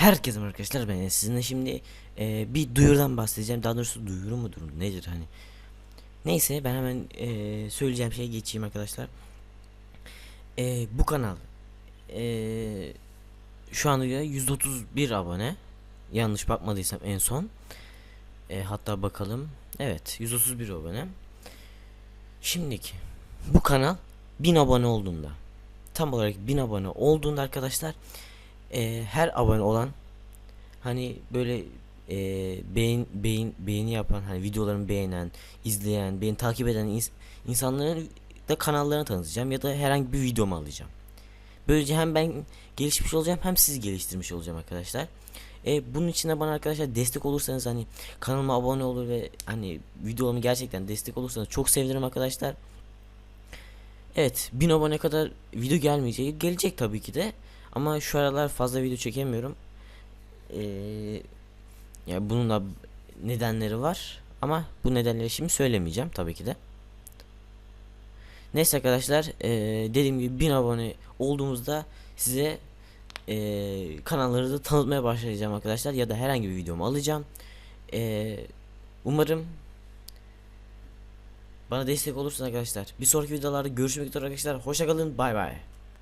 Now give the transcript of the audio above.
Herkese arkadaşlar ben sizinle şimdi e, bir duyurudan bahsedeceğim. Daha doğrusu duyuru mudur nedir hani? Neyse ben hemen e, söyleyeceğim şeye geçeyim arkadaşlar. E, bu kanal e, şu anda 131 abone. Yanlış bakmadıysam en son. E, hatta bakalım. Evet 131 abone. Şimdiki bu kanal 1000 abone olduğunda tam olarak 1000 abone olduğunda arkadaşlar e, her abone olan hani böyle e, beğen beğen beğeni yapan hani videolarımı beğenen, izleyen, beni takip eden ins- insanların da kanallarını tanıtacağım ya da herhangi bir videomu alacağım. Böylece hem ben gelişmiş olacağım hem siz geliştirmiş olacağım arkadaşlar. E, bunun için de bana arkadaşlar destek olursanız hani kanalıma abone olur ve hani videolarımı gerçekten destek olursanız çok sevinirim arkadaşlar. Evet 1000 abone kadar video gelmeyecek. Gelecek tabii ki de. Ama şu aralar fazla video çekemiyorum. Ee, ya bunun da nedenleri var. Ama bu nedenleri şimdi söylemeyeceğim tabii ki de. Neyse arkadaşlar ee, dediğim gibi 1000 abone olduğumuzda size ee, kanalları da tanıtmaya başlayacağım arkadaşlar. Ya da herhangi bir videomu alacağım. Ee, umarım bana destek olursunuz arkadaşlar. Bir sonraki videolarda görüşmek üzere arkadaşlar. Hoşçakalın. Bay bay.